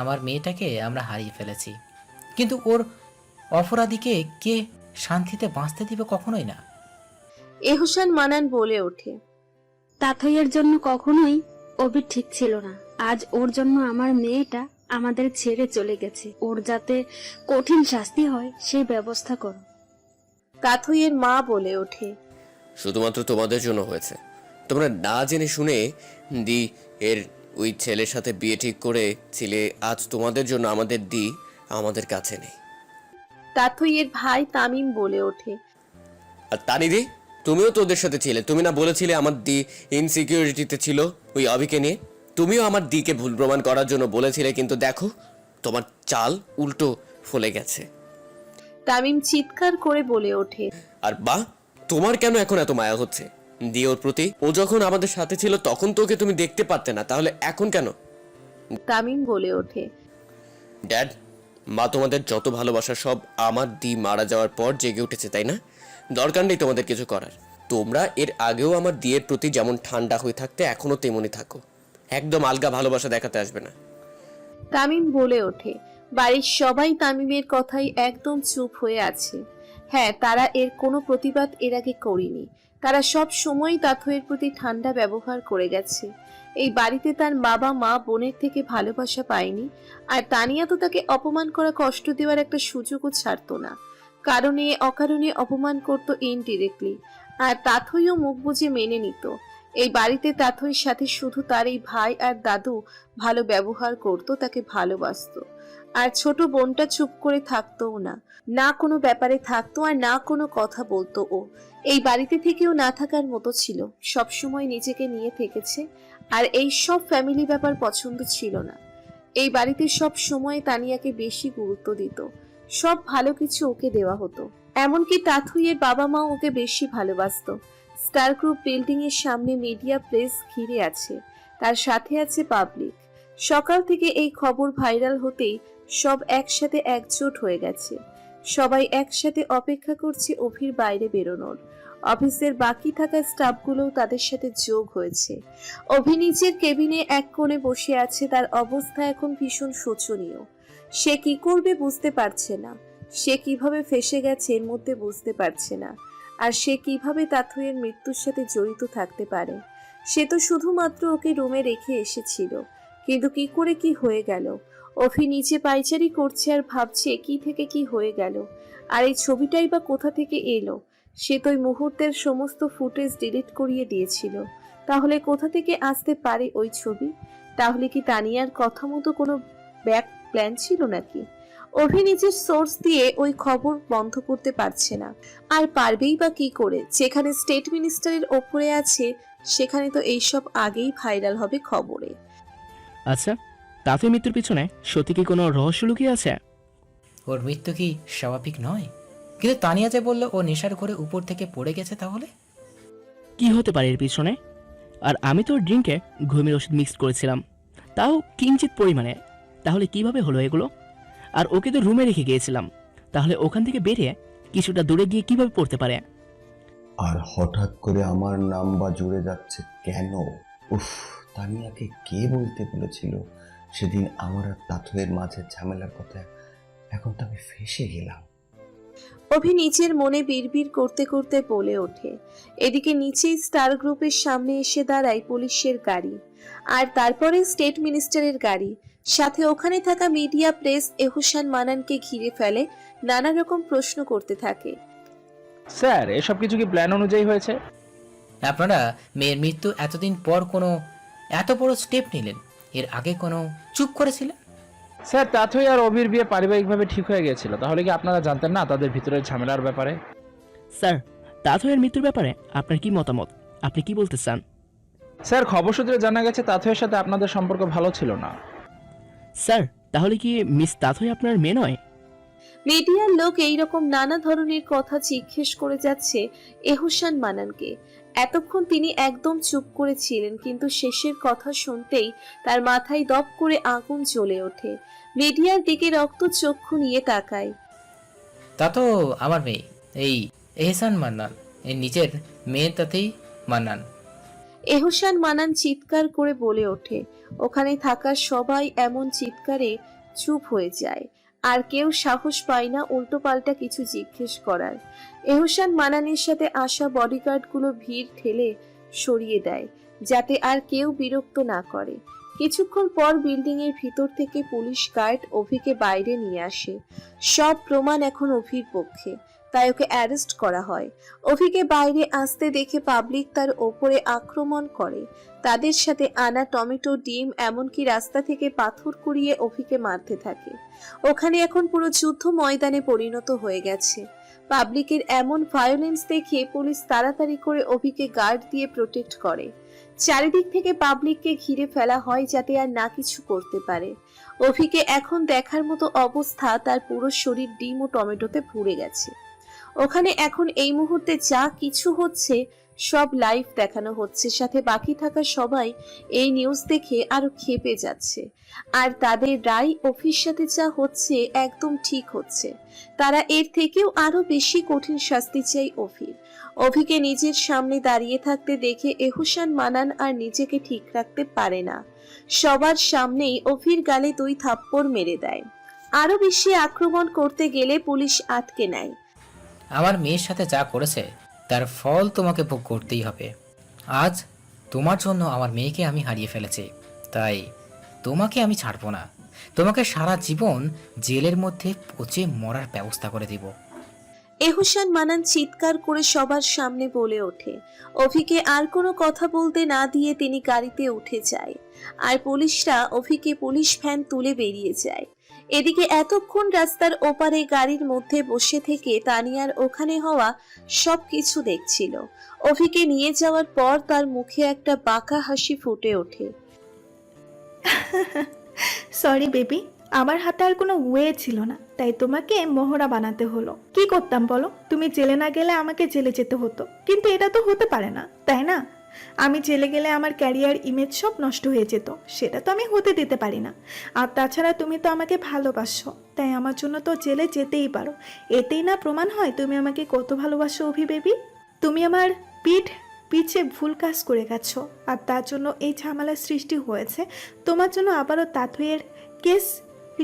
আমার মেয়েটাকে আমরা হারিয়ে ফেলেছি। কিন্তু ওর অপরাধীকে কে শান্তিতে বাঁচতে দিবে কখনোই না। এহসান মানান বলে ওঠে। তাথইয়ের জন্য কখনোই অভি ঠিক ছিল না। আজ ওর জন্য আমার মেয়েটা আমাদের ছেড়ে চলে গেছে। ওর যাতে কঠিন শাস্তি হয় সেই ব্যবস্থা করো। তাথইয়ের মা বলে ওঠে। শুধুমাত্র তোমাদের জন্য হয়েছে। তোমরা না জেনে শুনে দি এর ওই ছেলের সাথে বিয়ে ঠিক করে ছিলে আজ তোমাদের জন্য আমাদের দি আমাদের কাছে নেই। তাথইয়ের ভাই তামিম বলে ওঠে। আর তানিদি তুমিও তো ওদের সাথে ছিলে। তুমি না বলেছিলে আমার দি ইনসিকিউরিটিতে ছিল ওই অভিকে নিয়ে। তুমিও আমার দিকে ভুল প্রমাণ করার জন্য বলেছিলে কিন্তু দেখো তোমার চাল উল্টো ফলে গেছে। তামিম চিৎকার করে বলে ওঠে। আর বা তোমার কেন এখন এত মায়া হচ্ছে? দি ওর প্রতি। ও যখন আমাদের সাথে ছিল তখন তোকে তুমি দেখতে পারতে না। তাহলে এখন কেন? তামিম বলে ওঠে। ড্যাড মা তোমাদের যত ভালোবাসা সব আমার দি মারা যাওয়ার পর জেগে উঠেছে তাই না? দরকার নেই তোমাদের কিছু করার। তোমরা এর আগেও আমার দিয়ের প্রতি যেমন ঠান্ডা হয়ে থাকতে এখনও তেমনই থাকো। একদম আলগা ভালোবাসা দেখাতে আসবে না। তামিম বলে ওঠে বাড়ির সবাই তামিমের কথাই একদম চুপ হয়ে আছে। হ্যাঁ তারা এর কোনো প্রতিবাদ এর আগে করেনি। তারা সব সময় তাথয়ের প্রতি ঠান্ডা ব্যবহার করে গেছে। এই বাড়িতে তার বাবা, মা, বোনের থেকে ভালোবাসা পায়নি আর তানিয়া তো তাকে অপমান করা কষ্ট দেওয়ার একটা সুযোগও ছাড়তো না। কারণে, অকারণে অপমান করতো ইনডিরেক্টলি আর তাথইও মুখ বুজে মেনে নিত। এই বাড়িতে তাথইর সাথে শুধু তার এই ভাই আর দাদু ভালো ব্যবহার করত, তাকে ভালোবাসতো। আর ছোট বোনটা চুপ করে থাকতোও না। না কোনো ব্যাপারে থাকতো আর না কোনো কথা বলতো ও। এই বাড়িতে থেকেও না থাকার মতো ছিল। সব সময় নিজেকে নিয়ে থেকেছে আর এই সব ফ্যামিলি ব্যাপার পছন্দ ছিল না। এই বাড়িতে সব সময় তানিয়াকে বেশি গুরুত্ব দিত। সব ভালো কিছু ওকে দেওয়া হতো। এমনকি তাথুইয়ের বাবা মা ওকে বেশি ভালোবাসতো। স্টার গ্রুপ বিল্ডিং এর সামনে মিডিয়া প্লেস ঘিরে আছে। তার সাথে আছে পাবলিক সকাল থেকে এই খবর ভাইরাল হতেই সব একসাথে একজোট হয়ে গেছে। সবাই একসাথে অপেক্ষা করছে অভির বাইরে বেরোনোর। অফিসের বাকি থাকা স্টাফগুলোও তাদের সাথে যোগ হয়েছে। অভি নিজের কেবিনে এক কোণে বসে আছে, তার অবস্থা এখন ভীষণ শোচনীয়। সে কি করবে বুঝতে পারছে না। সে কীভাবে ফেসে গেছে এর মধ্যে বুঝতে পারছে না। আর সে কীভাবে তাথুয়ের মৃত্যুর সাথে জড়িত থাকতে পারে। সে তো শুধুমাত্র ওকে রুমে রেখে এসেছিল। কিন্তু কি করে কি হয়ে গেল? অভি নিচে পাইচারি করছে আর ভাবছে কি থেকে কি হয়ে গেল। আর এই ছবিটাই বা কোথা থেকে এলো? সে তো ওই মুহূর্তের সমস্ত ফুটেজ ডিলিট করিয়ে দিয়েছিল। তাহলে কোথা থেকে আসতে পারে ওই ছবি? তাহলে কি তানিয়ার কথা মতো কোনো ব্যাক প্ল্যান ছিল নাকি? অভি নিজের সোর্স দিয়ে ওই খবর বন্ধ করতে পারছে না। আর পারবেই বা কি করে? যেখানে স্টেট মিনিস্টারের ওপরে আছে, সেখানে তো এইসব আগেই ভাইরাল হবে খবরে। আচ্ছা তাতে মৃত্যুর পিছনে সত্যি কি কোনো রহস্য লুকিয়ে আছে? ওর মৃত্যু কি স্বাভাবিক নয়? কিন্তু তানিয়া যে বলল ও নেশার ঘরে উপর থেকে পড়ে গেছে তাহলে? কি হতে পারে এর পিছনে? আর আমি তো ড্রিঙ্কে ঘুমের ওষুধ মিক্স করেছিলাম। তাও কিঞ্চিত পরিমাণে। তাহলে কীভাবে হলো এগুলো? আর ওকে তো রুমে রেখে গিয়েছিলাম। তাহলে ওখান থেকে বেরিয়ে কিছুটা দূরে গিয়ে কীভাবে পড়তে পারে? আর হঠাৎ করে আমার নাম বা জুড়ে যাচ্ছে কেন? উফ তানিয়াকে কে বলতে বলেছিল? সেদিন আমার আর তাথুয়ের মাঝে ঝামেলার কথা এখন তো আমি ফেসে গেলাম। অভি নিচের মনে বিড়বিড় করতে করতে বলে ওঠে। এদিকে নিচেই স্টার গ্রুপের সামনে এসে দাঁড়ায় পুলিশের গাড়ি আর তারপরে স্টেট মিনিস্টারের গাড়ি। সাথে ওখানে থাকা মিডিয়া প্রেস এহুসান মানানকে ঘিরে ফেলে নানা রকম প্রশ্ন করতে থাকে। স্যার এসব কিছু কি প্ল্যান অনুযায়ী হয়েছে? আপনারা মেয়ের মৃত্যু এতদিন পর কোনো এত বড় স্টেপ নিলেন। এর আগে কোনো চুপ করেছিলেন স্যার তাথই আর অবির বিয়ে পারিবারিকভাবে ঠিক হয়ে গিয়েছিল। তাহলে কি আপনারা জানতেন না তাদের ভিতরের ঝামেলার ব্যাপারে? স্যার তাথয়ের মৃত্যুর ব্যাপারে আপনার কি মতামত? আপনি কি বলতে চান? স্যার খবর সূত্রে জানা গেছে তাথইয়ের সাথে আপনাদের সম্পর্ক ভালো ছিল না। স্যার তাহলে কি মিস তাথই আপনার মেয়ে নয়? মিডিয়ার লোক এইরকম নানা ধরনের কথা জিজ্ঞেস করে যাচ্ছে এহুসান মানানকে। এতক্ষণ তিনি একদম চুপ করেছিলেন কিন্তু শেষের কথা শুনতেই তার মাথায় দপ করে আগুন জ্বলে ওঠে। মিডিয়ার দিকে রক্ত চক্ষু নিয়ে তাকায়। তা তো আমার মেয়ে এই এহসান মান্নান এর নিজের মেয়ের তাতেই মান্নান। এহসান মানান চিৎকার করে বলে ওঠে। ওখানে থাকা সবাই এমন চিৎকারে চুপ হয়ে যায়। আর কেউ সাহস পায় না উল্টোপাল্টা কিছু জিজ্ঞেস করার। এহসান মানানির সাথে আসা বডিগার্ডগুলো ভিড় ঠেলে সরিয়ে দেয়, যাতে আর কেউ বিরক্ত না করে। কিছুক্ষণ পর বিল্ডিং এর ভিতর থেকে পুলিশ গার্ড অভিকে বাইরে নিয়ে আসে। সব প্রমাণ এখন অভির পক্ষে। তাই ওকে অ্যারেস্ট করা হয়। অভিকে বাইরে আসতে দেখে পাবলিক তার ওপরে আক্রমণ করে। তাদের সাথে আনা টমেটো, ডিম, এমনকি রাস্তা থেকে পাথর কুড়িয়ে অভিকে মারতে থাকে। ওখানে এখন পুরো যুদ্ধ ময়দানে পরিণত হয়ে গেছে। পাবলিকের এমন ভায়োলেন্স দেখে পুলিশ তাড়াতাড়ি করে অভিকে গার্ড দিয়ে প্রোটেক্ট করে। চারিদিক থেকে পাবলিককে ঘিরে ফেলা হয় যাতে আর না কিছু করতে পারে। অভিকে এখন দেখার মতো অবস্থা তার পুরো শরীর ডিম ও টমেটোতে পুড়ে গেছে। ওখানে এখন এই মুহূর্তে যা কিছু হচ্ছে, সব লাইভ দেখানো হচ্ছে। সাথে বাকি থাকা সবাই এই নিউজ দেখে আরও খেপে যাচ্ছে। আর তাদের রায় অফিস সাথে যা হচ্ছে, একদম ঠিক হচ্ছে। তারা এর থেকেও আরও বেশি কঠিন শাস্তি চাই অভির অভিকে নিজের সামনে দাঁড়িয়ে থাকতে দেখে এহুসান মানান আর নিজেকে ঠিক রাখতে পারে না। সবার সামনেই অভির গালে দুই থাপ্পড় মেরে দেয়। আরও বেশি আক্রমণ করতে গেলে পুলিশ আটকে নেয়। আমার মেয়ের সাথে যা করেছে, তার ফল তোমাকে ভোগ করতেই হবে। আজ তোমার জন্য আমার মেয়েকে আমি হারিয়ে ফেলেছি। তাই তোমাকে আমি ছাড়বো না। তোমাকে সারা জীবন জেলের মধ্যে পচে মরার ব্যবস্থা করে দিব। এহুসান মানান চিৎকার করে সবার সামনে বলে ওঠে। অভিকে আর কোনো কথা বলতে না দিয়ে তিনি গাড়িতে উঠে যায়। আর পুলিশরা অভিকে পুলিশ ভ্যান তুলে বেরিয়ে যায়। এদিকে এতক্ষণ রাস্তার ওপারে গাড়ির মধ্যে বসে থেকে তানিয়ার ওখানে হওয়া সব কিছু দেখছিল। অভিকে নিয়ে যাওয়ার পর তার মুখে একটা বাঁকা হাসি ফুটে ওঠে। সরি বেবি আমার হাতে আর কোনো ওয়ে ছিল না, তাই তোমাকে মোহরা বানাতে হলো। কি করতাম বলো? তুমি জেলে না গেলে আমাকে জেলে যেতে হতো, কিন্তু এটা তো হতে পারে না, তাই না? আমি জেলে গেলে আমার ক্যারিয়ার ইমেজ সব নষ্ট হয়ে যেত, সেটা তো আমি হতে দিতে পারি না। আর তাছাড়া তুমি তো আমাকে ভালোবাসো, তাই আমার জন্য তো জেলে যেতেই পারো। এতেই না প্রমাণ হয় তুমি আমাকে কত ভালোবাসো অভি বেবি তুমি আমার পিঠ পিছে ভুল কাজ করে গেছো, আর তার জন্য এই ঝামেলার সৃষ্টি হয়েছে। তোমার জন্য আবারও তাথুয়ের কেস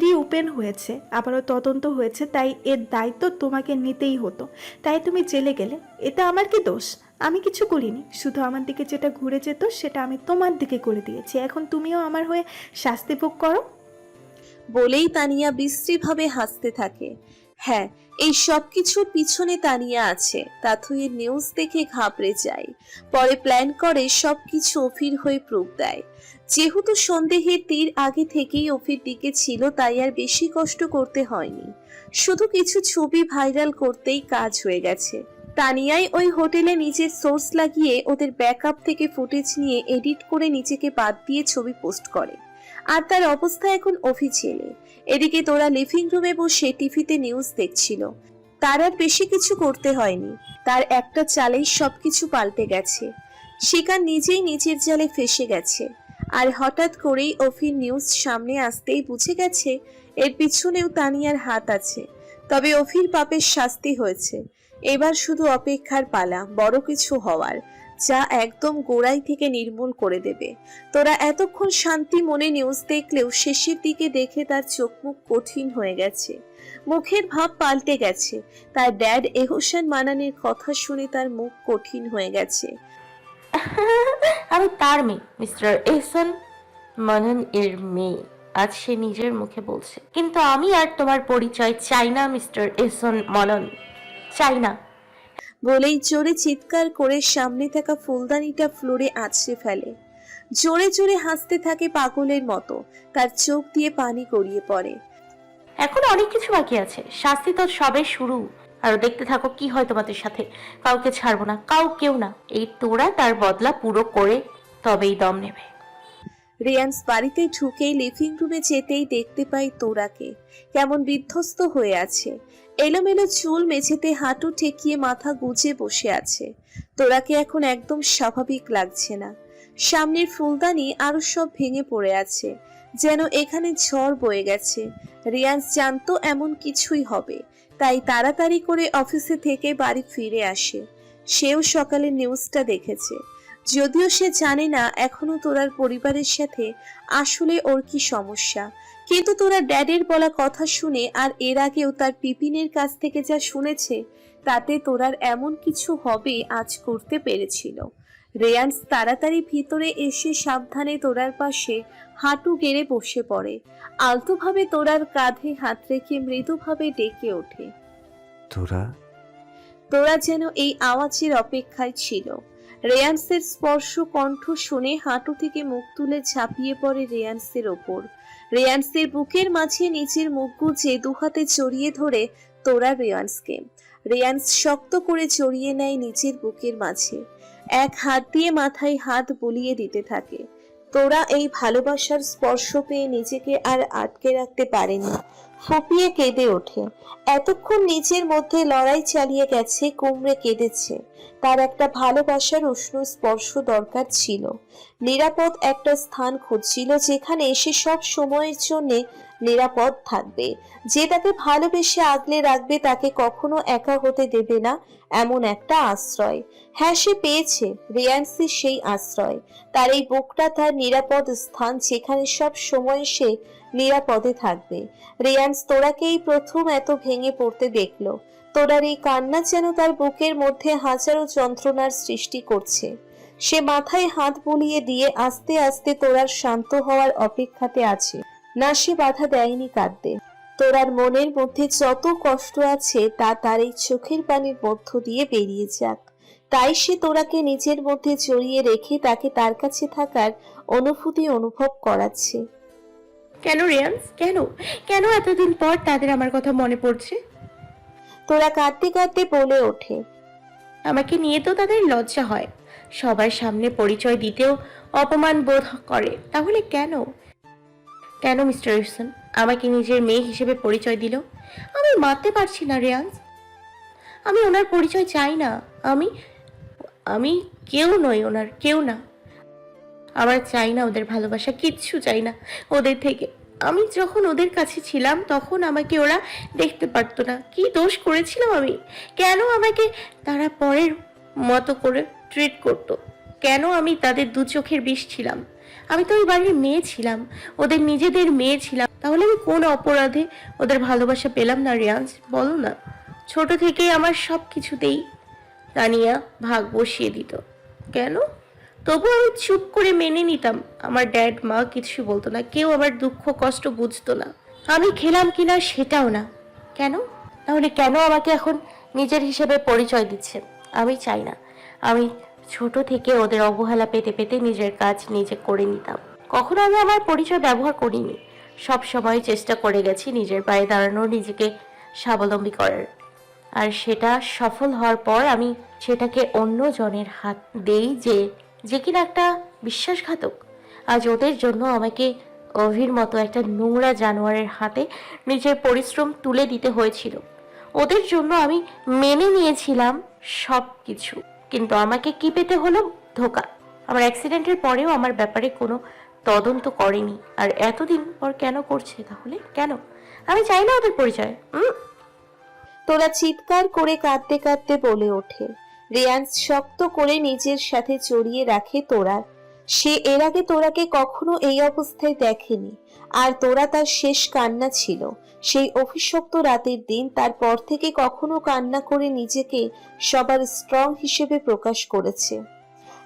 রিওপেন হয়েছে, আবারও তদন্ত হয়েছে, তাই এর দায়িত্ব তোমাকে নিতেই হতো। তাই তুমি জেলে গেলে এটা আমার কি দোষ? আমি কিছু করিনি। শুধু আমার দিকে যেটা ঘুরে যেত, সেটা আমি তোমার দিকে করে দিয়েছি। এখন তুমিও আমার হয়ে শাস্তি ভোগ করো। বলেই তানিয়া বিশ্রীভাবে হাসতে থাকে। হ্যাঁ এই সব কিছুর পিছনে তানিয়া আছে। তাথুয়ের নিউজ দেখে ঘাবড়ে যায়। পরে প্ল্যান করে সব কিছু অফির হয়ে প্রুফ দেয়। যেহেতু সন্দেহের তীর আগে থেকেই অফির দিকে ছিল, তাই আর বেশি কষ্ট করতে হয়নি। শুধু কিছু ছবি ভাইরাল করতেই কাজ হয়ে গেছে। তানিয়াই ওই হোটেলে নিজের সোর্স লাগিয়ে ওদের ব্যাকআপ থেকে ফুটেজ নিয়ে এডিট করে নিজেকে বাদ দিয়ে ছবি পোস্ট করে। আর তার অবস্থা এখন অফিসিয়ালে। এদিকে তোরা লিভিং রুমে বসে টিভিতে নিউজ দেখছিল। তার আর বেশি কিছু করতে হয়নি। তার একটা চালেই সবকিছু পাল্টে গেছে। শিকার নিজেই নিজের জালে ফেসে গেছে। আর হঠাৎ করেই অফির নিউজ সামনে আসতেই বুঝে গেছে, এর পিছনেও তানিয়ার হাত আছে। তবে অফির পাপের শাস্তি হয়েছে। এবার শুধু অপেক্ষার পালা, বড় কিছু হওয়ার। যা একদম গোড়াই থেকে নির্মূল করে দেবে। তোরা এতক্ষণ শান্তি মনে নিউজ দেখলেও শেষের দিকে দেখে তার চোখ মুখ কঠিন হয়ে গেছে। মুখের ভাব পাল্টে গেছে। তার ড্যাড এহসান মানানের কথা শুনে তার মুখ কঠিন হয়ে গেছে। আমি তার মেয়ে মিস্টার এহসান মনন এর মেয়ে। আজ সে নিজের মুখে বলছে, কিন্তু আমি আর তোমার পরিচয় চাই না মিস্টার এহসান মনন। চাই না বলেই জোরে চিৎকার করে সামনে থাকা ফুলদানিটা ফ্লোরে আছড়ে ফেলে। জোরে জোরে হাসতে থাকে পাগলের মতো। তার চোখ দিয়ে পানি গড়িয়ে পড়ে। এখন অনেক কিছু বাকি আছে। শাস্তি তো সবে শুরু। আর দেখতে থাকো কি হয় তোমাদের সাথে। কাউকে ছাড়বো না কাউ কেউ না। এই তোরা তার বদলা পুরো করে তবেই দম নেবে। রিয়ান্স বাড়িতে ঢুকেই লিভিং রুমে যেতেই দেখতে পাই তোরাকে কেমন বিধ্বস্ত হয়ে আছে। এলোমেলো চুল মেঝেতে হাঁটু ঠেকিয়ে মাথা গুজে বসে আছে। তোরাকে এখন একদম স্বাভাবিক লাগছে না। সামনের ফুলদানি আরও সব ভেঙে পড়ে আছে। যেন এখানে ঝড় বয়ে গেছে। রিয়াজ জানতো এমন কিছুই হবে। তাই তাড়াতাড়ি করে অফিসে থেকে বাড়ি ফিরে আসে। সেও সকালে নিউজটা দেখেছে। যদিও সে জানে না এখনও তোরার পরিবারের সাথে আসলে ওর কি সমস্যা। কিন্তু তোরা ড্যাডের বলা কথা শুনে আর এর আগেও তার পিপিনের কাছ থেকে যা শুনেছে তাতে তোরার এমন কিছু হবে আজ করতে পেরেছিল। রেয়ান্স তাড়াতাড়ি ভিতরে এসে সাবধানে তোরার পাশে হাঁটু গেড়ে বসে পড়ে। আলতোভাবে তোরার কাঁধে হাত রেখে মৃদুভাবে ডেকে ওঠে। তোরা? তোরা যেন এই আওয়াজের অপেক্ষায় ছিল। রেয়ান্সের স্পর্শ কণ্ঠ শুনে হাঁটু থেকে মুখ তুলে ঝাঁপিয়ে পড়ে রেয়ান্সের ওপর। রেয়ান্সের বুকের মাঝে নিচের মুখ গুজে দুহাতে জড়িয়ে ধরে তোরা রেয়ান্সকে। রেয়ান্স শক্ত করে জড়িয়ে নেয় নিচের বুকের মাঝে। এক হাত দিয়ে মাথায় হাত বুলিয়ে দিতে থাকে। তোরা এই ভালোবাসার স্পর্শ পেয়ে নিজেকে আর আটকে রাখতে পারেনি। ফুপিয়ে কেঁদে ওঠে। এতক্ষণ নিজের মধ্যে লড়াই চালিয়ে গেছে, কুমড়ে কেঁদেছে। তার একটা ভালোবাসার উষ্ণ স্পর্শ দরকার ছিল। নিরাপদ একটা স্থান খুঁজছিল যেখানে এসে সব সময়ের জন্য নিরাপদ থাকবে। যে তাকে ভালোবেসে আগলে রাখবে তাকে কখনো একা হতে দেবে না, এমন একটা আশ্রয়। হ্যাঁ সে পেয়েছে রিয়ান্সি সেই আশ্রয়। তার এই বুকটা তার নিরাপদ স্থান যেখানে সব সময় সে নিরাপদে থাকবে। রিয়ান্স তোরাকেই প্রথম এত ভেঙে পড়তে দেখল। তোরার এই কান্না যেন তার বুকের মধ্যে হাজারো যন্ত্রণার সৃষ্টি করছে। সে মাথায় হাত বুলিয়ে দিয়ে আস্তে আস্তে তোরার শান্ত হওয়ার অপেক্ষাতে আছে। না, সে বাধা দেয়নি কাঁদতে। তোরার মনের মধ্যে যত কষ্ট আছে, তা তার এই চোখের পানির মধ্য দিয়ে বেরিয়ে যাক। তাই সে তোরাকে নিজের মধ্যে জড়িয়ে রেখে তাকে তার কাছে থাকার অনুভূতি অনুভব করাচ্ছে। কেন রিয়ান্স কেন? কেন এতদিন পর তাদের আমার কথা মনে পড়ছে? তোরা কাঁদতে কাঁদতে বলে ওঠে। আমাকে নিয়ে তো তাদের লজ্জা হয়। সবার সামনে পরিচয় দিতেও অপমান বোধ করে। তাহলে কেন? কেন মিস্টার ইরসন আমাকে নিজের মেয়ে হিসেবে পরিচয় দিল? আমি মানতে পারছি না রেয়ান্স আমি ওনার পরিচয় চাই না। আমি আমি কেউ নই ওনার কেউ না। আমার চাই না ওদের ভালোবাসা, কিচ্ছু চাই না ওদের থেকে। আমি যখন ওদের কাছে ছিলাম, তখন আমাকে ওরা দেখতে পারতো না। কি দোষ করেছিলাম আমি? কেন আমাকে তারা পরের মতো করে ট্রিট করতো? কেন আমি তাদের দু চোখের বিষ ছিলাম? আমি তো ওই বাড়ির মেয়ে ছিলাম, ওদের নিজেদের মেয়ে ছিলাম। তাহলে আমি কোন অপরাধে ওদের ভালোবাসা পেলাম না রিয়ান্স বলো না। ছোট থেকেই আমার সব কিছুতেই তানিয়া ভাগ বসিয়ে দিত। কেন? তবু আমি চুপ করে মেনে নিতাম। আমার ড্যাড মা কিছু বলতো না, কেউ আমার দুঃখ, কষ্ট বুঝতো না। আমি খেলাম কিনা সেটাও না। কেন? তাহলে কেন আমাকে এখন নিজের হিসেবে পরিচয় দিচ্ছে? আমি চাই না। আমি ছোট থেকে ওদের অবহেলা পেতে পেতে নিজের কাজ নিজে করে নিতাম। কখনো আমি আমার পরিচয় ব্যবহার করিনি। সব সময় চেষ্টা করে গেছি নিজের পায়ে দাঁড়ানো নিজেকে স্বাবলম্বী করার। আর সেটা সফল হওয়ার পর আমি সেটাকে অন্য জনের হাত দেই যে যে কিনা একটা বিশ্বাসঘাতক। আজ ওদের জন্য আমাকে অভির মতো একটা নোংরা জানোয়ারের হাতে নিজের পরিশ্রম তুলে দিতে হয়েছিল। ওদের জন্য আমি মেনে নিয়েছিলাম সব কিছু কিন্তু আমাকে কি পেতে হলো? ধোকা। আমার অ্যাক্সিডেন্টের পরেও আমার ব্যাপারে কোনো তদন্ত করেনি। আর এতদিন পর কেন করছে তাহলে? কেন? আমি চাই না ওদের পরিচয়। তোরা চিৎকার করে কাঁদতে কাঁদতে বলে ওঠে। রিয়ান্স শক্ত করে নিজের সাথে জড়িয়ে রাখে তোরা সে এর আগে তোরাকে কখনো এই অবস্থায় দেখেনি। আর তোরা তার শেষ কান্না ছিল। সেই অভিশপ্ত রাতের দিন তারপর থেকে কখনো কান্না করে নিজেকে সবার স্ট্রং হিসেবে প্রকাশ করেছে।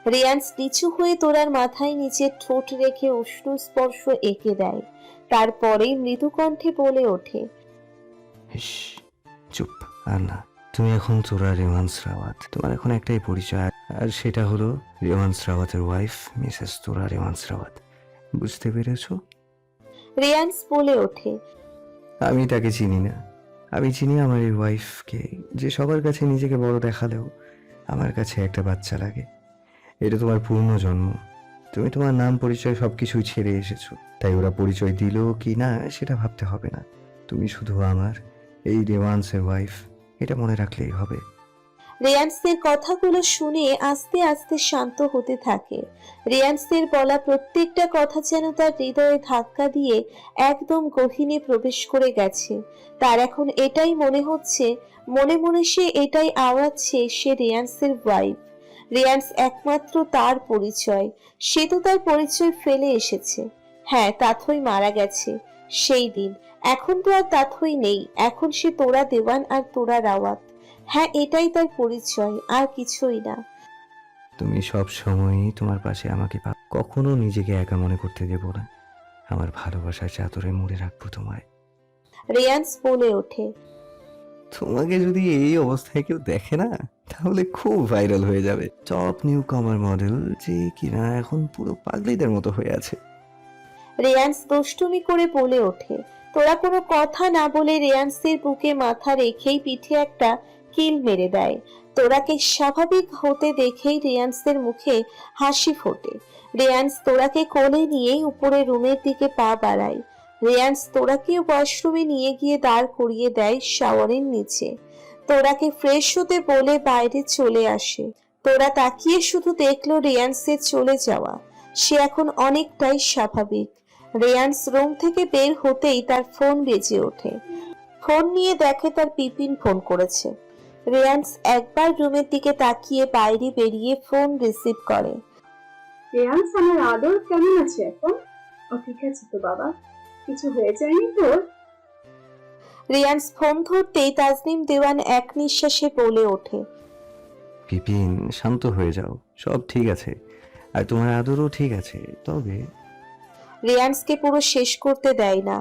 রিয়ান্স নিচু হয়ে তোরার মাথায় নিচে ঠোঁট রেখে উষ্ণ স্পর্শ এঁকে দেয়। তারপরেই মৃদু কণ্ঠে বলে ওঠে চুপ, আর না। তুমি এখন তোরা রেওয়ান্স রাওয়াত। তোমার এখন একটাই পরিচয় আর সেটা হলো রেওয়ান্স রাওয়াতের ওয়াইফ মিসেস তোরা রেওয়ান্স রাওয়াত। বুঝতে পেরেছ? রিয়ান্স বলে ওঠে। আমি তাকে চিনি না। আমি চিনি আমার এই ওয়াইফকে যে সবার কাছে নিজেকে বড় দেখালেও আমার কাছে একটা বাচ্চা লাগে। এটা তোমার পূর্ণ জন্ম। তুমি তোমার নাম পরিচয় সব কিছুই ছেড়ে এসেছ। তাই ওরা পরিচয় দিল কি না সেটা ভাবতে হবে না। তুমি শুধু আমার এই রেওয়ান্সের ওয়াইফ এটা মনে রাখলেই হবে। রেয়ান্সের কথাগুলো শুনে আস্তে আস্তে শান্ত হতে থাকে। রেয়ান্সের বলা প্রত্যেকটা কথা যেন তার হৃদয়ে ধাক্কা দিয়ে একদম গভীরে প্রবেশ করে গেছে। তার এখন এটাই মনে হচ্ছে, মনে মনে সে এটাই আওয়াচ্ছে সে রেয়ান্সের ওয়াইফ রেয়ান্স একমাত্র তার পরিচয়, সে তো তার পরিচয় ফেলে এসেছে। হ্যাঁ তাথই মারা গেছে। সেই দিন এখন তো আর তাথই নেই। এখন সে তোরা দেওয়ান আর তোরা রাওয়াত। হ্যাঁ এটাই তার পরিচয় আর কিছুই না। তুমি সব সময়ই তোমার পাশে আমাকে পা কখনো নিজেকে একা মনে করতে দেব না। আমার ভালোবাসার চাদরে মুড়ে রাখব তোমায়। রেয়ান্স বলে ওঠে। তোমাকে যদি এই অবস্থায় কেউ দেখে না তাহলে খুব ভাইরাল হয়ে যাবে। টপ নিউ কমার মডেল যে কিনা এখন পুরো পাগলিদের মতো হয়ে আছে। রেয়ান্স দুষ্টুমি করে বলে ওঠে। তোরা কোনো কথা না বলে রেয়ান্সের বুকে মাথা রেখেই পিঠে একটা কিল মেরে দেয়। তোরাকে স্বাভাবিক হতে দেখেই রেয়ান্সের মুখে হাসি ফোটে। রেয়ান্স তোরাকে কোলে নিয়েই উপরে রুমের দিকে পা বাড়ায়। রেয়ান্স তোরাকে ওয়াশরুমে নিয়ে গিয়ে দাঁড় করিয়ে দেয় শাওয়ারের নিচে। তোরাকে ফ্রেশ হতে বলে বাইরে চলে আসে। তোরা তাকিয়ে শুধু দেখল রেয়ান্সের চলে যাওয়া। সে এখন অনেকটাই স্বাভাবিক। রেয়ান্স রুম থেকে বের হতেই তার ফোন বেজে ওঠে। ফোন নিয়ে দেখে তার পিপিন ফোন করেছে। রেয়ান্স একবার রুমের দিকে তাকিয়ে বাইরে বেরিয়ে ফোন রিসিভ করে। রেয়ান্স আমার আদর কেমন আছে এখন? ও ঠিক আছে তো বাবা। কিছু হয়ে যায়নি তোর? রেয়ান্স ফোন ধরতেই তাজনিম দেওয়ান এক নিঃশ্বাসে বলে ওঠে। পিপিন শান্ত হয়ে যাও। সব ঠিক আছে। আর তোমার আদরও ঠিক আছে। তবে রেয়ান্সকে পুরো শেষ করতে দেয় না।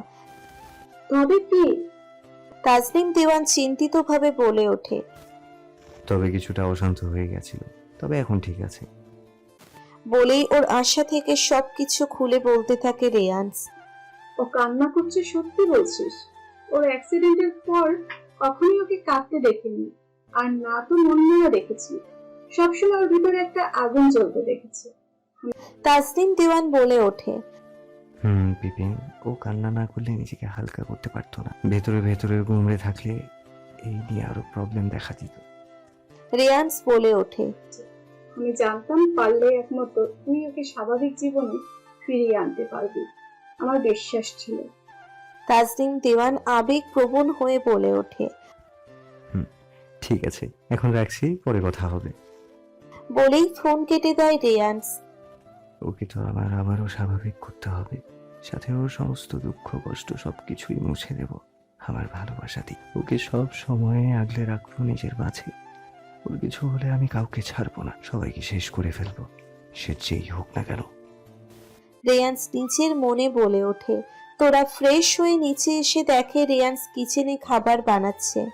তবে কি? তাজনিম দেওয়ান চিন্তিতভাবে বলে ওঠে। তবে কিছুটা অশান্ত হয়ে গেছিল তবে এখন ঠিক আছে। বলেই ওর আশা থেকে সবকিছু খুলে বলতে থাকে রেয়ান্স। ও কান্না করছে সত্যি বলছিস? ওর অ্যাক্সিডেন্টের পর কখনোই ওকে কাঁদতে দেখিনি আর না তো মন মেলা দেখেছি। সবসময় ওর ভিতরে একটা আগুন জ্বলতে দেখেছি। তাজনিম দেওয়ান বলে ওঠে হুম পিপিন ও কান্না না করলে নিজেকে হালকা করতে পারতো না। ভেতরে ভেতরে গুমড়ে থাকলে এই নিয়ে আরও প্রবলেম দেখা দিত। রেয়ান্স বলে ওঠে। আমি জানতাম পারলে একমাত্র তুই ওকে স্বাভাবিক জীবনে ফিরিয়ে আনতে পারবি। আমার বিশ্বাস ছিল। তাজনিম দেওয়ান আবেগ প্রবণ হয়ে বলে ওঠে। ঠিক আছে। এখন রাখছি পরে কথা হবে। বলেই ফোন কেটে দেয় রেয়ান্স। ওকে তো আবার আবারও স্বাভাবিক করতে হবে। সাথে ওর সমস্ত দুঃখ, কষ্ট সব কিছুই মুছে দেব। আমার ভালোবাসা দিই ওকে সব সময় আগলে রাখব নিজের মাঝে। ওর কিছু হলে আমি কাউকে ছাড়বো না। সবাইকে শেষ করে ফেলব। সে যেই হোক না কেন। রেয়ান্স নিচের মনে বলে ওঠে। তোরা ফ্রেশ হয়ে নিচে এসে দেখে রেয়ান্স কিচেনে খাবার বানাচ্ছে।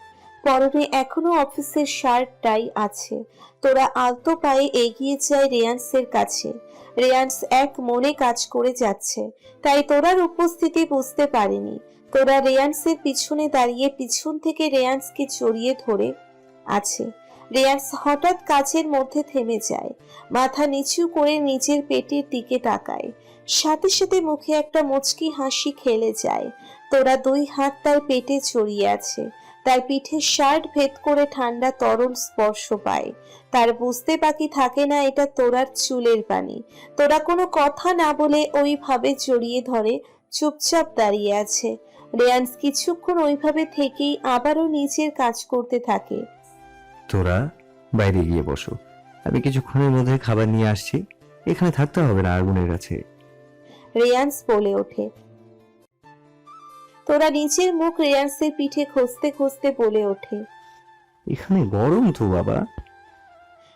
পরনে এখনও অফিসের শার্টটাই আছে। তোরা আলতো পায়ে এগিয়ে যায় রেয়ান্সের কাছে। রেয়ান্স এক মনে কাজ করে যাচ্ছে। তাই তোরার উপস্থিতি বুঝতে পারেনি। তোরা রেয়ান্সের পিছনে দাঁড়িয়ে পিছন থেকে রেয়ান্সকে জড়িয়ে ধরে আছে। রেয়ান্স হঠাৎ কাজের মধ্যে থেমে যায়। মাথা নিচু করে নিজের পেটের দিকে তাকায়। সাথে সাথে মুখে একটা মুচকি হাসি খেলে যায়। তোরা দুই হাত তার পেটে জড়িয়ে আছে। তার পিঠে শার্ট ভেদ করে ঠান্ডা তরল স্পর্শ পায়। তার বুঝতে বাকি থাকে না এটা তোরার চুলের পানি তোরা কোনো কথা না বলে ওইভাবে জড়িয়ে ধরে চুপচাপ দাঁড়িয়ে আছে। রেয়ান্স কিছুক্ষণ ওইভাবে থেকেই আবারও নিজের কাজ করতে থাকে। তোরা বাইরে গিয়ে বসো। আমি কিছুক্ষণের মধ্যে খাবার নিয়ে আসছি। এখানে থাকতে হবে না আগুনের কাছে। রেয়ান্স বলে ওঠে। তোরা নিচের মুখ রেয়ান্সের পিঠে খুঁজতে খুঁজতে বলে ওঠে। এখানে গরম তো বাবা।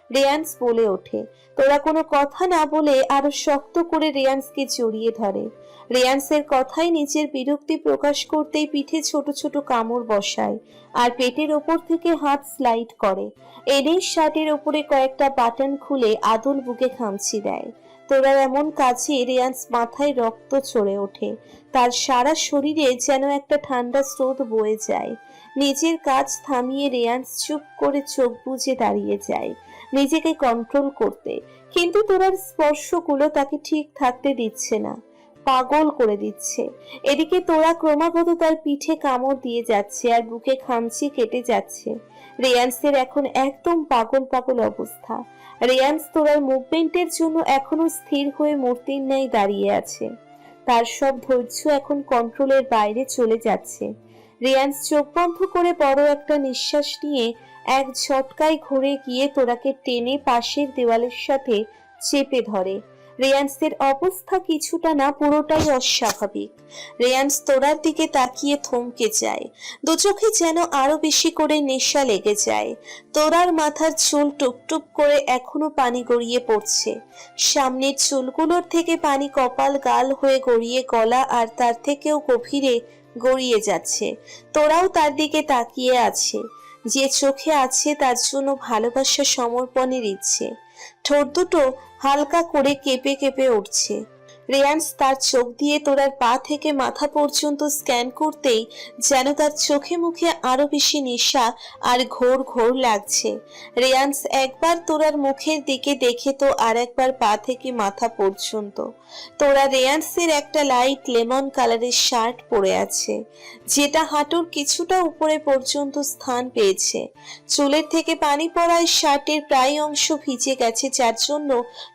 রেয়ান্স বলে ওঠে। তোরা কোনো কথা না বলে আরও শক্ত করে রেয়ান্সকে জড়িয়ে ধরে। রেয়ান্সের কথাই নিজের বিরক্তি প্রকাশ করতেই পিঠে ছোট ছোট কামড় বসায় আর পেটের ওপর থেকে হাত স্লাইড করে। এনেই শার্টের ওপরে কয়েকটা বাটন খুলে আদল বুকে খামচি দেয়। তোরা এমন কাজে রেয়ান্স মাথায় রক্ত চড়ে ওঠে। তার সারা শরীরে যেন একটা ঠান্ডা স্রোত বয়ে যায়। নিজের কাজ থামিয়ে রেয়ান্স চুপ করে চোখ বুঝে দাঁড়িয়ে যায়। নিজেকে কন্ট্রোল করতে। কিন্তু তোরার স্পর্শগুলো তাকে ঠিক থাকতে দিচ্ছে না। পাগল করে দিচ্ছে। এদিকে তোরা ক্রমাগত তার পিঠে কামড় দিয়ে যাচ্ছে আর বুকে খামচি কেটে যাচ্ছে। রেয়ান্সের এখন একদম পাগল পাগল অবস্থা। রেয়ান্স তোরার মুভমেন্টের জন্য এখনও স্থির হয়ে মূর্তির ন্যায় দাঁড়িয়ে আছে। তার সব ধৈর্য এখন কন্ট্রোলের বাইরে চলে যাচ্ছে। রিয়ান্স চোখ বন্ধ করে বড় একটা নিঃশ্বাস নিয়ে এক ঝটকায় ঘুরে গিয়ে তোরাকে টেনে পাশের দেওয়ালের সাথে চেপে ধরে। রেয়ান্সের অবস্থা কিছুটা না পুরোটাই অস্বাভাবিক। রেয়ান্স তোরার দিকে তাকিয়ে থমকে যায়। দু চোখে যেন আরও বেশি করে নেশা লেগে যায়। তোরার মাথার চুল টুপটুপ করে এখনও পানি গড়িয়ে পড়ছে। সামনের চুলগুলোর থেকে পানি কপাল গাল হয়ে গড়িয়ে গলা আর তার থেকেও গভীরে গড়িয়ে যাচ্ছে। তোরাও তার দিকে তাকিয়ে আছে। যে চোখে আছে তার জন্য ভালোবাসা সমর্পণের ইচ্ছে। ঠোঁট দুটো হালকা করে কেঁপে কেঁপে উঠছে। রেয়ান্স তার চোখ দিয়ে তোরার পা থেকে মাথা পর্যন্ত স্ক্যান করতেই যেন তার চোখে মুখে আরও বেশি নেশা আর ঘোর ঘোর লাগছে। রেয়ান্স একবার তোরার মুখের দিকে দেখে তো আর একবার পা থেকে মাথা পর্যন্ত। তোরা রেয়ান্সের একটা লাইট লেমন কালারের শার্ট পরে আছে, যেটা হাঁটুর কিছুটা উপরে পর্যন্ত স্থান পেয়েছে। চুলের থেকে পানি পড়ায় শার্টের প্রায় অংশ ভিজে গেছে, যার জন্য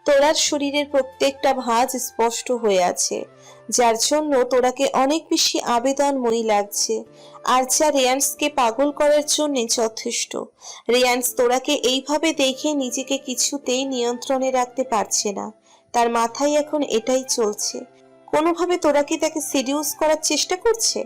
তোরার শরীরের প্রত্যেকটা ভাঁজ স্পষ্ট হয়ে আছে। যার জন্য তোরাকে অনেক বেশি আবেদনময়ী লাগছে। আর যা রেয়ান্সকে পাগল করার জন্য যথেষ্ট। রেয়ান্স তোরাকে এইভাবে দেখে নিজেকে কিছুতেই নিয়ন্ত্রণে রাখতে পারছে না। তার মাথায় এখন এটাই চলছে। কোনোভাবে তোরা কি তাকে সিডিউস করার চেষ্টা করছে?